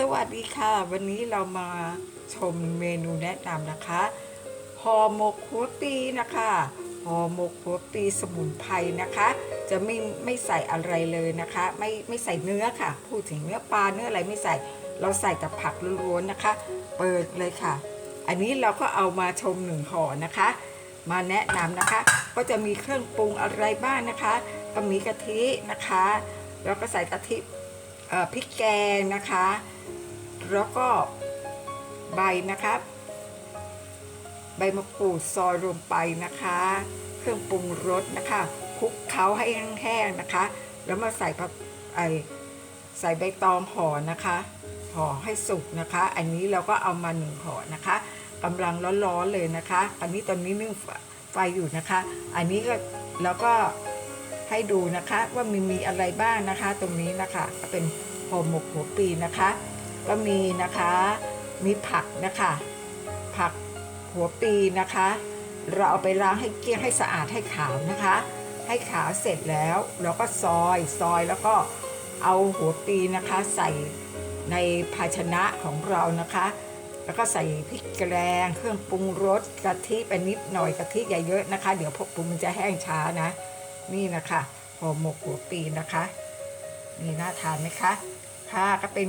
สวัสดีค่ะ วันนี้เรามาชมเมนูแนะนำนะคะห่อหมกหัวปีนะคะห่อหมกหัวปีสมุนไพรนะคะ จะไม่ไม่ใส่อะไรเลยนะคะ ไม่ไม่ใส่เนื้อค่ะ พูดถึงเนื้อปลาเนื้ออะไรไม่ใส่ เราใส่แต่ผักล้วนๆนะคะ เปิดเลยค่ะ อันนี้เราก็เอามาชมหนึ่งห่อนะคะ มาแนะนำนะคะ ก็จะมีเครื่องปรุงอะไรบ้างนะคะ ก็มีกะทินะคะ แล้วก็ใส่กะถิ่ พริกแกงนะคะ แล้วก็ใบนะคะใบมะกรูดซอยลงไปนะคะ เครื่องปรุงรสนะคะคลุกเคล้าให้แห้งๆนะคะ แล้วมาใส่ผักไอใส่ใบตองห่อนะคะห่อให้สุกนะคะ อันนี้เราก็เอามาหนึ่งห่อนะคะกำลังร้อนๆเลยนะคะ อันนี้ตอนนี้นึ่งไฟอยู่นะคะ อันนี้ก็แล้วก็ ให้ดูนะคะว่ามีมีอะไรบ้างนะคะ ตรงนี้นะคะก็เป็นห่อหมกหัวปีนะคะ ก็มีนะคะมีผักนะคะ ผักหัวปีนะคะ เราเอาไปล้างให้เกลี้ยงให้สะอาดให้ขาวนะคะ ให้ขาวเสร็จแล้วเราก็ซอยซอยแล้วก็เอาหัวปีนะคะใส่ในภาชนะของเรานะคะ แล้วก็ใส่พริกแกงเครื่องปรุงรสกะทิไปนิดหน่อยกะทิอย่าเยอะนะคะ เดี๋ยวพวกปรุงมันจะแห้งช้านะ นี่นะคะห่อหมกหัวปีนะคะ นี่น่าทานไหมคะ ค่ะก็เป็น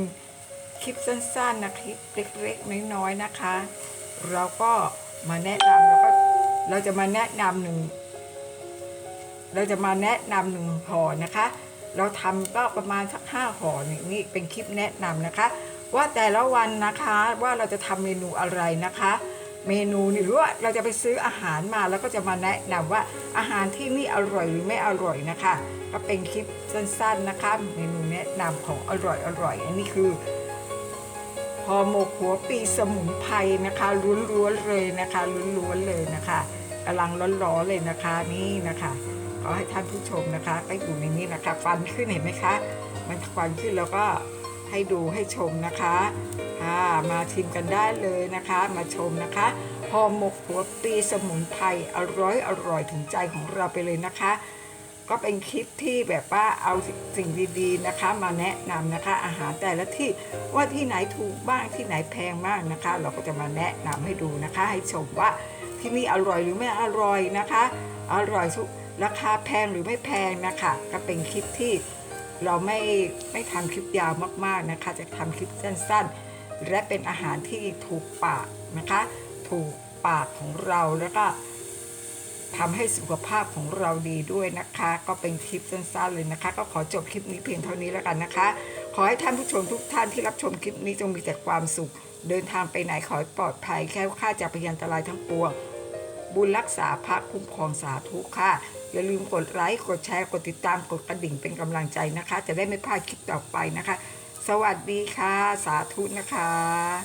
คลิปสั้นๆนะคลิปเล็กๆน้อยๆนะคะ เราก็มาแนะนำแล้วก็เราจะมาแนะนำหนึ่งเราจะมาแนะนำหนึ่งห่อนะคะ เราทำก็ประมาณสักห้าห่อนี่นี่เป็นคลิปแนะนำนะคะ ว่าแต่ละวันนะคะว่าเราจะทำเมนูอะไรนะคะ เมนูนี่หรือว่าเราจะไปซื้ออาหารมาแล้วก็จะมาแนะนำว่าอาหารที่นี่อร่อยหรือไม่อร่อยนะคะ ก็เป็นคลิปสั้นๆนะคะ เมนูแนะนำของอร่อยอร่อยอันนี้คือห่อหมกหัวปีสมุนไพรนะคะล้วนๆเลยนะคะล้วนๆเลยนะคะกำลังร้อนๆเลยนะคะนี่นะคะขอให้ท่านผู้ชมนะคะก็อยู่ในนี้นะคะฟันขึ้นเห็นไหมคะ มันควันขึ้นแล้วก็ ให้ดูให้ชมนะคะค่ะมาชิมกันได้เลยนะคะ มาชมนะคะห่อหมกหัวปีสมุนไพรอร่อยอร่อยถึงใจของเราไปเลยนะคะ ก็เป็นคลิปที่แบบว่าเอาสิ่งดีๆนะคะ มาแนะนำนะคะ อาหารแต่ละที่ว่าที่ไหนถูกบ้างที่ไหนแพงบ้างนะคะ เราก็จะมาแนะนำให้ดูนะคะ ให้ชมว่าที่นี่อร่อยหรือไม่อร่อยนะคะ อร่อยทุกราคาแพงหรือไม่แพงนะคะ ก็เป็นคลิปที่ เราไม่ไม่ทำคลิปยาวมากๆนะคะ จะทำคลิปสั้นๆ และเป็นอาหารที่ถูกปากนะคะ ถูกปากของเราแล้วก็ทำให้สุขภาพของเราดีด้วยนะคะ ก็เป็นคลิปสั้นๆเลยนะคะ ก็ขอจบคลิปนี้เพียงเท่านี้แล้วกันนะคะ ขอให้ท่านผู้ชมทุกท่านที่รับชมคลิปนี้จงมีแต่ความสุข เดินทางไปไหนขอให้ปลอดภัยแค่ค่าจากพยันตรายทั้งปวง บุญรักษาพระคุ้มครองสาธุค่ะ อย่าลืมกดไลค์ กดแชร์ กดติดตาม กดกระดิ่งเป็นกำลังใจนะคะ จะได้ไม่พลาดคลิปต่อไปนะคะ สวัสดีค่ะ สาธุนะคะ